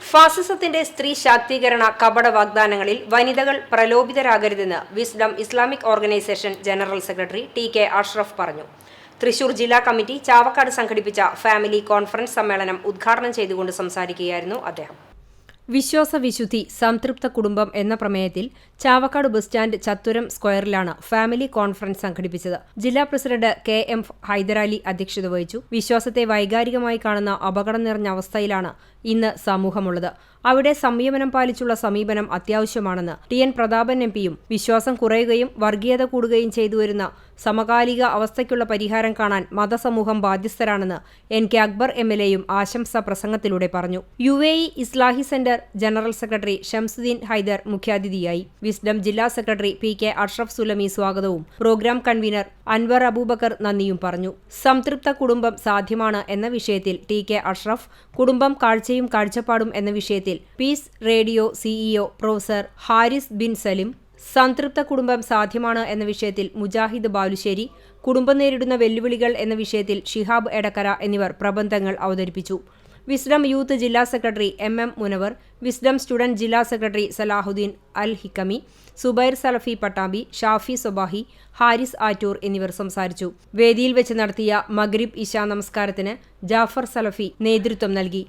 ഫാസിസത്തിന്റെ സ്ത്രീ ശാക്തീകരണ കപട വാഗ്ദാനങ്ങളിൽ വനിതകൾ പ്രലോഭിതരാകരുതെന്ന് Wisdom Islamic Organisation general secretary T K Ashraf പറഞ്ഞു. തൃശൂർ ജില്ലാ കമ്മിറ്റി ചാവക്കാട് സംഘടിപ്പിച്ച ഫാമിലി കോൺഫറൻസ് സമ്മേളനം ഉദ്ഘാടനം ചെയ്തുകൊണ്ട് സംസാരിക്കുകയായിരുന്നു അദ്ദേഹം. വിശ്വാസ വിശുദ്ധി സംതൃപ്ത കുടുംബം എന്ന പ്രമേയത്തിൽ ചാവക്കാട് ബസ് സ്റ്റാൻഡ് ചത്തുരം സ്ക്വയറിലാണ് ഫാമിലി കോൺഫറൻസ് സംഘടിപ്പിച്ചത്. ജില്ലാ പ്രസിഡന്റ് കെ എം ഹൈദരാലി അധ്യക്ഷത വഹിച്ചു. വിശ്വാസത്തെ വൈകാരികമായി കാണുന്ന അപകടം നിറഞ്ഞ അവസ്ഥയിലാണ് ഇന്ന് സമൂഹമുള്ളത്. അവിടെ സംയമനം പാലിച്ചുള്ള സമീപനം അത്യാവശ്യമാണെന്ന് ടി എൻ പ്രതാപൻ എം പിയും വിശ്വാസം കുറയുകയും വർഗീയത കൂടുകയും ചെയ്തുവരുന്ന സമകാലിക അവസ്ഥയ്ക്കുള്ള പരിഹാരം കാണാൻ മതസമൂഹം ബാധ്യസ്ഥരാണെന്ന് N K Akbar M L എയും ആശംസാ പ്രസംഗത്തിലൂടെ പറഞ്ഞു. U A E Islahi centre general secretary Shamsuddin Haider മുഖ്യാതിഥിയായി. വിസ്ഡം ജില്ലാ secretary P K Ashraf Sulami സ്വാഗതവും പ്രോഗ്രാം കൺവീനർ അൻവർ അബൂബക്കർ നന്ദിയും പറഞ്ഞു. സംതൃപ്ത കുടുംബം സാധ്യമാണ് എന്ന വിഷയത്തിൽ ടി കെ അഷ്റഫ് കുടുംബം കാഴ്ചയും കാഴ്ചപ്പാടും എന്ന വിഷയത്തിൽ Peace Radio CEO professor Haris Bin Salim സംതൃപ്ത കുടുംബം സാധ്യമാണ് എന്ന വിഷയത്തിൽ മുജാഹിദ് ബാലുശ്ശേരി കുടുംബം നേരിടുന്ന വെല്ലുവിളികൾ എന്ന വിഷയത്തിൽ ഷിഹാബ് എടക്കര എന്നിവർ പ്രബന്ധങ്ങൾ അവതരിപ്പിച്ചു. വിസ്ഡം യൂത്ത് ജില്ലാ secretary M M Munavar Wisdom student ജില്ലാ സെക്രട്ടറി സലാഹുദ്ദീൻ അൽ ഹിക്കമി സുബൈർ സലഫി പട്ടാമ്പി ഷാഫി സൊബാഹി ഹാരിസ് ആറ്റൂർ എന്നിവർ സംസാരിച്ചു. വേദിയിൽ വെച്ച് നടത്തിയ മഗ്രിബ് ഇഷ നമസ്കാരത്തിന് ജാഫർ സലഫി നേതൃത്വം നൽകി.